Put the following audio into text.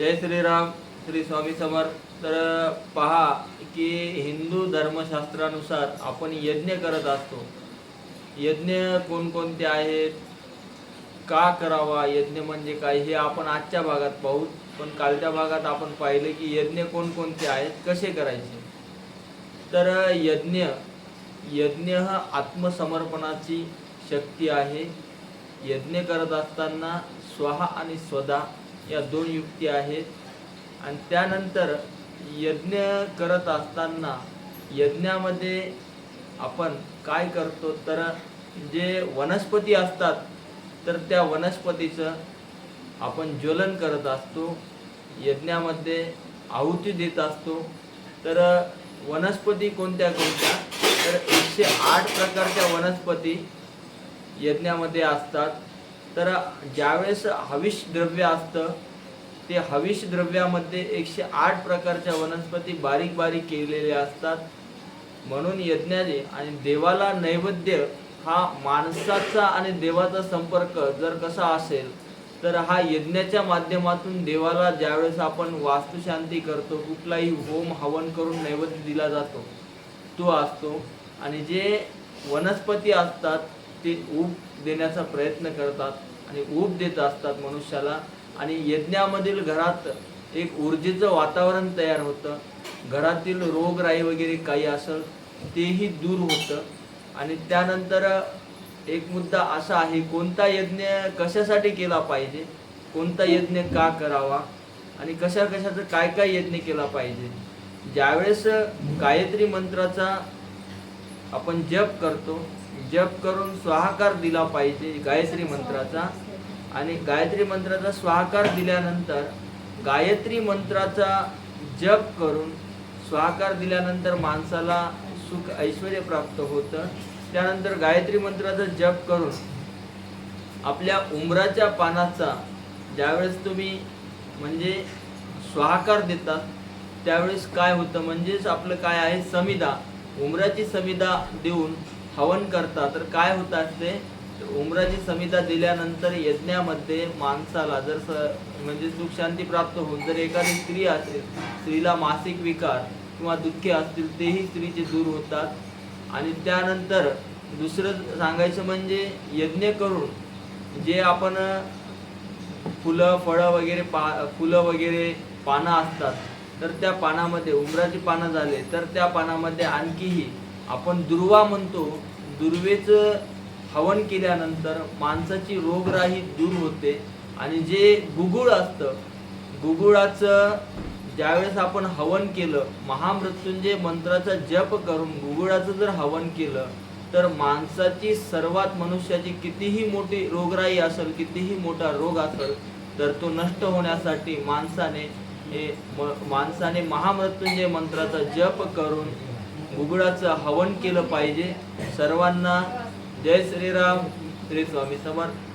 जय श्रीराम श्री स्वामी समर्थ. तर पहा की हिंदू धर्मशास्त्रानुसार आपण यज्ञ करत असतो. यज्ञ कोणकोणते आहेत? का करावा? यज्ञ म्हणजे काय? हे आपण आजच्या भागात पाहू. पण कालच्या भागात आपण पाहिले की यज्ञ कोणकोणते आहेत? कसे करायचे? तर यज्ञ यज्ञ हा आत्मसमर्पणाची शक्ती आहे. यज्ञ करत असताना स्वहा आणि स्वदा या दोन युक्ती आहेत. आणि त्यानंतर यज्ञ करत असताना यज्ञामध्ये आपण काय करतो? तर जे वनस्पती असतात तर त्या वनस्पतीचं आपण ज्वलन करत असतो. यज्ञामध्ये आहुती देत असतो. तर वनस्पती कोणत्या कोणत्या? तर एकशे आठ प्रकारच्या वनस्पती यज्ञामध्ये असतात. तर ज्यावेळेस हविष द्रव्य असतं ते हविष द्रव्यामध्ये एकशे आठ प्रकारच्या वनस्पती बारीक बारीक केलेल्या असतात. म्हणून यज्ञाचे आणि देवाला नैवेद्य हा माणसाचा आणि देवाचा संपर्क जर कसा असेल तर हा यज्ञाच्या माध्यमातून देवाला ज्यावेळेस आपण वास्तुशांती करतो कुठलाही होम हवन करून नैवेद्य दिला जातो तो असतो. आणि जे वनस्पती असतात ते ऊब देण्याचा प्रयत्न करतात आणि ऊब देत असतात मनुष्याला. आणि यज्ञामधील घरात एक ऊर्जेचं वातावरण तयार होतं. घरातील रोगराई वगैरे काही असेल तेही दूर होतं. आणि त्यानंतर एक मुद्दा असा आहे कोणता यज्ञ कशासाठी केला पाहिजे? कोणता यज्ञ का करावा? आणि कशा कशाचं काय काय यज्ञ केला पाहिजे? ज्यावेळेस गायत्री मंत्राचा आपण जप करतो जप करून स्वाहाकार दिला पाहिजे गायत्री मंत्राचा. आणि गायत्री मंत्राचा स्वाहाकार दिल्यानंतर गायत्री मंत्राचा जप करून स्वाहाकार दिल्यानंतर माणसाला सुख ऐश्वर प्राप्त होतं. त्यानंतर गायत्री मंत्राचा जप करून आपल्या उमराच्या पानाचा ज्यावेळेस तुम्ही म्हणजे स्वाहाकार देतात त्यावेळेस काय होतं? म्हणजेच आपलं काय आहे? समिदा उमराची समिदा देऊन हवन करता तर काय होत असते उमराची संहिता दिल्यानंतर यज्ञामध्ये माणसाला जर स म्हणजे सुख शांती प्राप्त होऊन जर एखादी स्त्री असेल स्त्रीला मासिक विकार किंवा दुःखे असतील तेही स्त्रीचे दूर होतात. आणि त्यानंतर दुसरं सांगायचं म्हणजे यज्ञ करून जे आपण फुलं फळं वगैरे पा फुलं वगैरे पानं असतात तर त्या पानामध्ये उमराची पानं झाले तर त्या पानामध्ये आणखीही आपण दुर्वा म्हणतो दुर्वेचं हवन केल्यानंतर माणसाची रोगराई दूर होते आणि जे गुगुळ असतं गुगुळाचं ज्यावेळेस आपण हवन केलं महामृत्युंजय मंत्राचा जप करून गुगुळाचं जर हवन केलं तर माणसाची सर्वात मनुष्याची कितीही मोठी रोगराई असेल कितीही मोठा रोग असेल तर तो नष्ट होण्यासाठी माणसाने हे म- माणसाने महामृत्युंजय मंत्राचा जप करून उघडाचं हवन केलं पाहिजे. सर्वांना जय श्रीराम. श्री स्वामी समर्थ.